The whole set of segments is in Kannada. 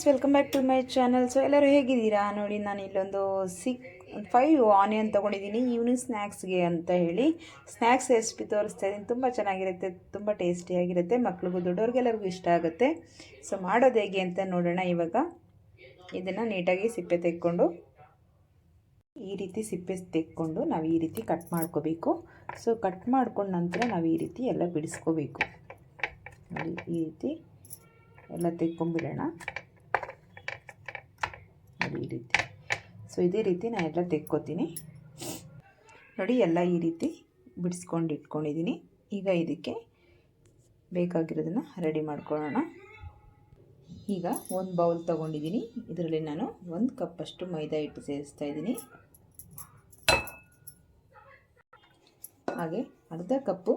Friends welcome back to my channel so ಎಲ್ಲರೂ ಹೇಗಿದ್ದೀರಾ? ನೋಡಿ, ನಾನು ಇಲ್ಲೊಂದು ಸಿಕ್ ಫೈವ್ ಆನಿಯನ್ ತೊಗೊಂಡಿದ್ದೀನಿ. ಈವ್ನಿಂಗ್ ಸ್ನ್ಯಾಕ್ಸ್ಗೆ ಅಂತ ಹೇಳಿ. ಸ್ನ್ಯಾಕ್ಸ್ ರೆಸಿಪಿ ತೋರಿಸ್ತಾ ಇದ್ದೀನಿ. ತುಂಬ ಚೆನ್ನಾಗಿರುತ್ತೆ, ತುಂಬ ಟೇಸ್ಟಿಯಾಗಿರುತ್ತೆ ಮಕ್ಳಿಗೂ, ದೊಡ್ಡವ್ರಿಗೆಲ್ಲರಿಗೂ ಇಷ್ಟ ಆಗುತ್ತೆ. ಸೊ ಮಾಡೋದು ಹೇಗೆ ಅಂತ ನೋಡೋಣ ಇವಾಗ. ಇದನ್ನು ನೀಟಾಗಿ ಸಿಪ್ಪೆ ತೆಕ್ಕೊಂಡು, ಈ ರೀತಿ ಸಿಪ್ಪೆ ತೆಕ್ಕೊಂಡು ನಾವು ಈ ರೀತಿ ಕಟ್ ಮಾಡ್ಕೋಬೇಕು. ಸೊ ಕಟ್ ಮಾಡ್ಕೊಂಡ ನಂತರ ನಾವು ಈ ರೀತಿ ಎಲ್ಲ ಬಿಡಿಸ್ಕೋಬೇಕು. ನೋಡಿ, ಈ ರೀತಿ ಎಲ್ಲ ತೆಕ್ಕೊಂಬಿಡೋಣ ಈ ರೀತಿ ಸೊ ಇದೇ ರೀತಿ ನಾನು ಎಲ್ಲ ತೆಕ್ಕೋತೀನಿ. ನೋಡಿ, ಎಲ್ಲ ಈ ರೀತಿ ಬಿಡಿಸ್ಕೊಂಡು ಇಟ್ಕೊಂಡಿದ್ದೀನಿ. ಈಗ ಇದಕ್ಕೆ ಬೇಕಾಗಿರೋದನ್ನು ರೆಡಿ ಮಾಡ್ಕೊಳ್ಳೋಣ. ಈಗ ಒಂದು ಬೌಲ್ ತೊಗೊಂಡಿದ್ದೀನಿ. ಇದರಲ್ಲಿ ನಾನು ಒಂದು ಕಪ್ಪಷ್ಟು ಮೈದಾ ಹಿಟ್ಟು ಸೇರಿಸ್ತಾ ಇದ್ದೀನಿ. ಹಾಗೆ ಅರ್ಧ ಕಪ್ಪು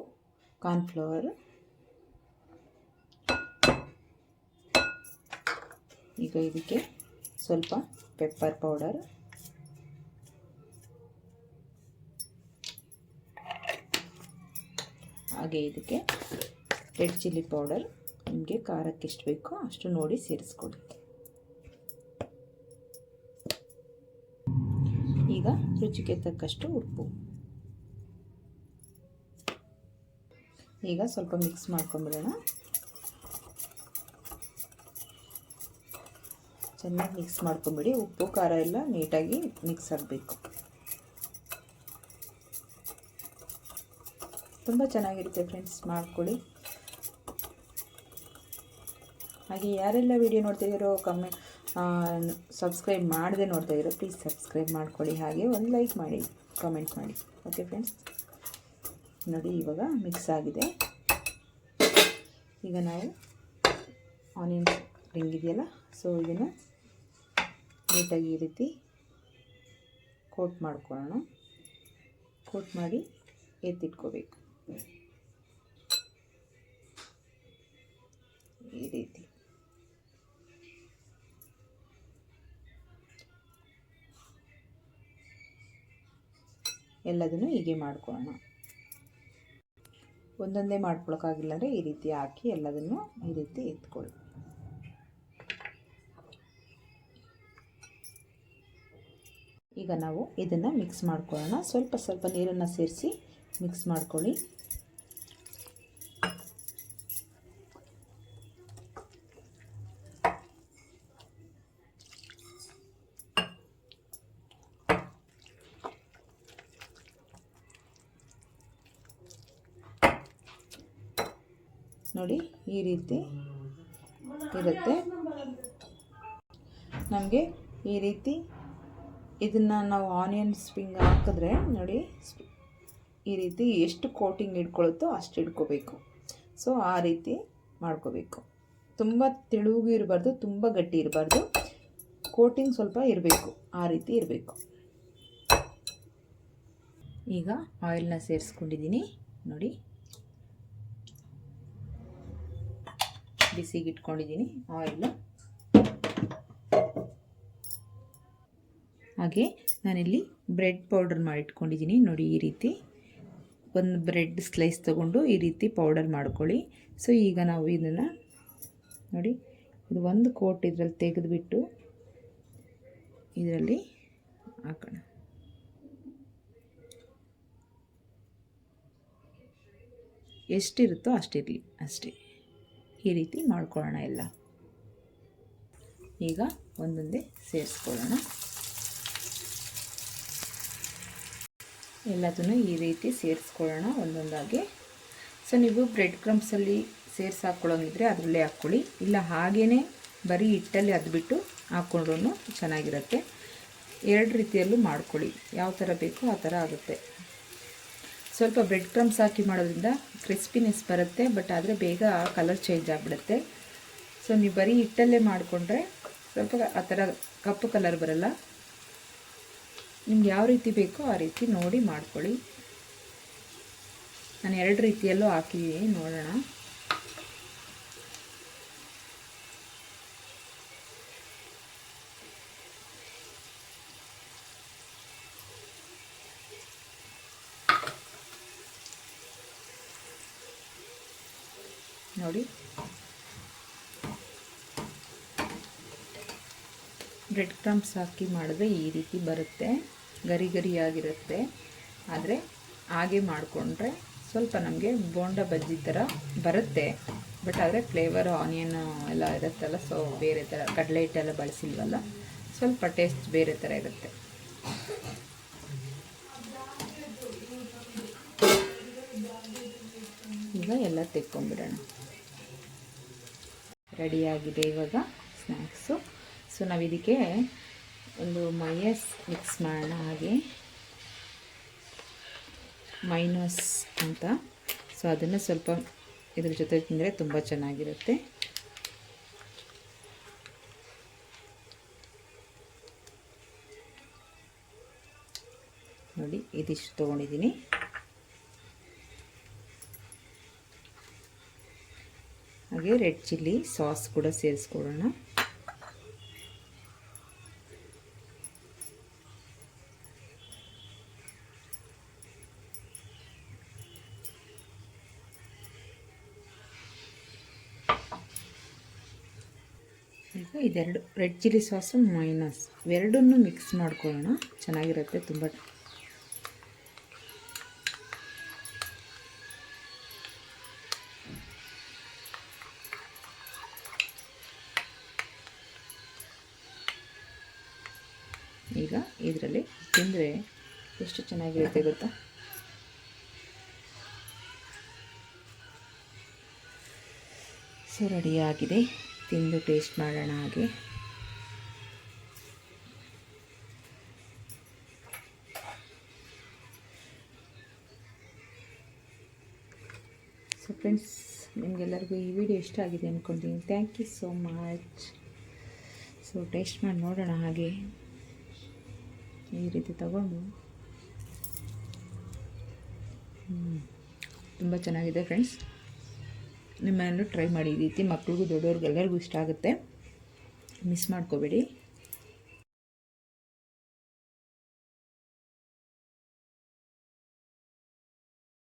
ಕಾರ್ನ್ಫ್ಲವರ್. ಈಗ ಇದಕ್ಕೆ ಸ್ವಲ್ಪ ಪೆಪ್ಪರ್ ಪೌಡರ್ ಹಾಗೆ ಇದಕ್ಕೆ ರೆಡ್ ಚಿಲ್ಲಿ ಪೌಡರ್ ನಿಮಗೆ ಖಾರಕ್ಕೆ ಎಷ್ಟು ಬೇಕೋ ಅಷ್ಟು ನೋಡಿ ಸೇರಿಸ್ಕೊಳ್ಳಿ ಈಗ ರುಚಿಗೆ ತಕ್ಕಷ್ಟು ಉಪ್ಪು. ಈಗ ಸ್ವಲ್ಪ ಮಿಕ್ಸ್ ಮಾಡ್ಕೊಂಬಿಡೋಣ ಚೆನ್ನಾಗಿ ಮಿಕ್ಸ್ ಮಾಡ್ಕೊಂಬಿಡಿ. ಉಪ್ಪು, ಖಾರ ಎಲ್ಲ ನೀಟಾಗಿ ಮಿಕ್ಸ್ ಆಗಬೇಕು. ತುಂಬ ಚೆನ್ನಾಗಿರುತ್ತೆ ಫ್ರೆಂಡ್ಸ್ ಮಾಡಿಕೊಡಿ ಹಾಗೆ ಯಾರೆಲ್ಲ ವಿಡಿಯೋ ನೋಡ್ತಿದ್ದೀರೋ ಕಮ್ಮಿ ಸಬ್ಸ್ಕ್ರೈಬ್ ಮಾಡದೆ ನೋಡ್ತಾ ಇದ್ದೀರೋ ಪ್ಲೀಸ್ ಸಬ್ಸ್ಕ್ರೈಬ್ ಮಾಡ್ಕೊಳ್ಳಿ. ಹಾಗೆ ಒಂದು ಲೈಕ್ ಮಾಡಿ ಕಮೆಂಟ್ ಮಾಡಿ. ಓಕೆ ಫ್ರೆಂಡ್ಸ್ ನೋಡಿ, ಇವಾಗ ಮಿಕ್ಸ್ ಆಗಿದೆ. ಈಗ ನಾವು ಆನಿಯನ್ಸ್ ರಿಂಗ್ ಇದೆಯಲ್ಲ ಸೊ ಇದನ್ನು ನೀಟಾಗಿ ಈ ರೀತಿ ಕೋಟ್ ಮಾಡ್ಕೊಳ್ಳೋಣ. ಕೋಟ್ ಮಾಡಿ ಎತ್ತಿಟ್ಕೋಬೇಕು. ಈ ರೀತಿ. ಎಲ್ಲದನ್ನು ಹೀಗೆ ಮಾಡ್ಕೊಳ್ಳೋಣ. ಒಂದೊಂದೇ ಮಾಡ್ಕೊಳಕ್ಕಾಗಿಲ್ಲ ಅಂದರೆ ಈ ರೀತಿ ಹಾಕಿ ಎಲ್ಲದನ್ನು ಈ ರೀತಿ ಎತ್ಕೊಳ್ಳಿ. ಈಗ ನಾವು ಇದನ್ನು ಮಿಕ್ಸ್ ಮಾಡ್ಕೊಳ್ಳೋಣ. ಸ್ವಲ್ಪ ಸ್ವಲ್ಪ ನೀರನ್ನು ಸೇರಿಸಿ ಮಿಕ್ಸ್ ಮಾಡ್ಕೊಳ್ಳಿ. ನೋಡಿ ಈ ರೀತಿ ಇರುತ್ತೆ. ನಮಗೆ ಈ ರೀತಿ ಇದನ್ನು ನಾವು ಆನಿಯನ್ ಸ್ಪ್ರಿಂಗ್ ಹಾಕಿದ್ರೆ ನೋಡಿ, ಈ ರೀತಿ ಎಷ್ಟು ಕೋಟಿಂಗ್ ಇಟ್ಕೊಳುತ್ತೋ ಅಷ್ಟು ಇಟ್ಕೋಬೇಕು. ಸೊ ಆ ರೀತಿ ಮಾಡ್ಕೋಬೇಕು. ತುಂಬ ತೆಳುಗೂ ಇರಬಾರ್ದು, ತುಂಬ ಗಟ್ಟಿ ಇರಬಾರ್ದು. ಕೋಟಿಂಗ್ ಸ್ವಲ್ಪ ಇರಬೇಕು, ಆ ರೀತಿ ಇರಬೇಕು. ಈಗ ಆಯಿಲ್ನ ಸೇರಿಸ್ಕೊಂಡಿದ್ದೀನಿ, ನೋಡಿ. ಬಿಸಿಗೆ ಇಟ್ಕೊಂಡಿದ್ದೀನಿ ಆಯಿಲ್ ಹಾಗೆ ನಾನಿಲ್ಲಿ ಬ್ರೆಡ್ ಪೌಡರ್ ಮಾಡಿಟ್ಕೊಂಡಿದ್ದೀನಿ. ನೋಡಿ ಈ ರೀತಿ ಒಂದು ಬ್ರೆಡ್ ಸ್ಲೈಸ್ ತೊಗೊಂಡು ಈ ರೀತಿ ಪೌಡರ್ ಮಾಡ್ಕೊಳ್ಳಿ. ಸೊ, ಈಗ ನಾವು ಇದನ್ನು ನೋಡಿ, ಇದು ಒಂದು ಕೋಟ್ ಇದರಲ್ಲಿ ತೆಗೆದುಬಿಟ್ಟು ಇದರಲ್ಲಿ ಹಾಕೋಣ. ಎಷ್ಟಿರುತ್ತೋ ಅಷ್ಟಿರಲಿ, ಅಷ್ಟೇ. ಈ ರೀತಿ ಮಾಡ್ಕೊಳ್ಳೋಣ ಎಲ್ಲ. ಈಗ ಒಂದೊಂದೇ ಸೇರಿಸ್ಕೊಳ್ಳೋಣ. ಎಲ್ಲದನ್ನು ಈ ರೀತಿ ಸೇರಿಸ್ಕೊಳ್ಳೋಣ ಒಂದೊಂದಾಗಿ. ಸೊ ನೀವು ಬ್ರೆಡ್ ಕ್ರಮ್ಸಲ್ಲಿ ಸೇರಿಸಿ ಹಾಕ್ಕೊಳ್ಳೋಂಗಿದ್ರೆ ಅದರಲ್ಲೇ ಹಾಕ್ಕೊಳ್ಳಿ. ಇಲ್ಲ ಹಾಗೇ ಬರೀ ಹಿಟ್ಟಲ್ಲಿ ಅದ್ಬಿಟ್ಟು ಹಾಕ್ಕೊಂಡ್ರೂ ಚೆನ್ನಾಗಿರುತ್ತೆ. ಎರಡು ರೀತಿಯಲ್ಲೂ ಮಾಡ್ಕೊಳ್ಳಿ. ಯಾವ ಥರ ಬೇಕೋ ಆ ಥರ ಆಗುತ್ತೆ. ಸ್ವಲ್ಪ ಬ್ರೆಡ್ ಕ್ರಮ್ಸ್ ಹಾಕಿ ಮಾಡೋದ್ರಿಂದ ಕ್ರಿಸ್ಪಿನೆಸ್ ಬರುತ್ತೆ ಬಟ್ ಆದರೆ ಬೇಗ ಕಲರ್ ಚೇಂಜ್ ಆಗಿಬಿಡುತ್ತೆ. ಸೊ ನೀವು ಬರೀ ಹಿಟ್ಟಲ್ಲೇ ಮಾಡಿಕೊಂಡ್ರೆ ಸ್ವಲ್ಪ ಆ ಥರ ಕಪ್ಪು ಕಲರ್ ಬರಲ್ಲ. ನಿಮ್ಗೆ ಯಾವ ರೀತಿ ಬೇಕೋ ಆ ರೀತಿ ನೋಡಿ ಮಾಡ್ಕೊಳ್ಳಿ. ನಾನು ಎರಡು ರೀತಿಯಲ್ಲೂ ಹಾಕಿದ್ದೀನಿ ನೋಡೋಣ. ನೋಡಿ. ಬ್ರೆಡ್ ಕ್ರಮ್ಸ್ ಹಾಕಿ ಮಾಡಿದ್ರೆ ಈ ರೀತಿ ಬರುತ್ತೆ. ಗರಿ ಗರಿಯಾಗಿರುತ್ತೆ ಆದರೆ ಹಾಗೆ ಮಾಡಿಕೊಂಡ್ರೆ ಸ್ವಲ್ಪ ನಮಗೆ ಬೋಂಡ ಬಜ್ಜಿ ಥರ ಬರುತ್ತೆ. ಬಟ್ ಆದರೆ ಫ್ಲೇವರ್ ಆನಿಯನ್ ಎಲ್ಲ ಇರುತ್ತಲ್ಲ ಸೊ ಬೇರೆ ಥರ ಕಡಲೆ ಹಿಟ್ಟೆಲ್ಲ ಬಳಸಿಲ್ವಲ್ಲ, ಸ್ವಲ್ಪ ಟೇಸ್ಟ್ ಬೇರೆ ಥರ ಇರುತ್ತೆ. ಈಗ ಎಲ್ಲ ತೆಕ್ಕೊಂಡ್ಬಿಡೋಣ. ರೆಡಿಯಾಗಿದೆ ಇವಾಗ ಸ್ನ್ಯಾಕ್ಸು ಸೊ ನಾವು ಇದಕ್ಕೆ ಒಂದು ಮೈಯಸ್ ಮಿಕ್ಸ್ ಮಾಡೋಣ ಹಾಗೆ. ಮೈನಸ್ ಅಂತ. ಸೊ ಅದನ್ನು ಸ್ವಲ್ಪ ಇದ್ರ ಜೊತೆ ತಿಂದರೆ ತುಂಬ ಚೆನ್ನಾಗಿರುತ್ತೆ. ನೋಡಿ, ಇದಿಷ್ಟು ತೊಗೊಂಡಿದ್ದೀನಿ. ಹಾಗೆ ರೆಡ್ ಚಿಲ್ಲಿ ಸಾಸ್ ಕೂಡ ಸೇರಿಸ್ಕೊಳ್ಳೋಣ. ಈಗ ಇದೆರಡು. ರೆಡ್ ಚಿಲ್ಲಿ ಸಾಸು ಮೈನಸ್ ಎರಡನ್ನೂ ಮಿಕ್ಸ್ ಮಾಡ್ಕೊಳ್ಳೋಣ. ಚೆನ್ನಾಗಿರುತ್ತೆ ತುಂಬ. ಈಗ ಇದರಲ್ಲಿ ತಿಂದರೆ ಎಷ್ಟು ಚೆನ್ನಾಗಿರುತ್ತೆ ಗೊತ್ತಾ? ಸೊ ರೆಡಿಯಾಗಿದೆ ತಿಂದು ಟೇಸ್ಟ್ ಮಾಡೋಣ ಹಾಗೆ. ಸೊ ಫ್ರೆಂಡ್ಸ್ ನಿಮಗೆಲ್ಲರಿಗೂ ಈ ವಿಡಿಯೋ ಇಷ್ಟ ಆಗಿದೆ ಅಂದ್ಕೊಳ್ತೀನಿ thank you so much so taste ಮಾಡಿ ನೋಡೋಣ ಹಾಗೆ. ಈ ರೀತಿ ತಗೊಂಡು. ತುಂಬ ಚೆನ್ನಾಗಿದೆ ಫ್ರೆಂಡ್ಸ್ ನಿಮ್ಮನೆಯಲ್ಲೂ ಟ್ರೈ ಮಾಡಿ. ಈ ರೀತಿ ಮಕ್ಳಿಗೂ ದೊಡ್ಡವ್ರಿಗೆಲ್ಲರಿಗೂ ಇಷ್ಟ ಆಗುತ್ತೆ. ಮಿಸ್ ಮಾಡ್ಕೋಬೇಡಿ.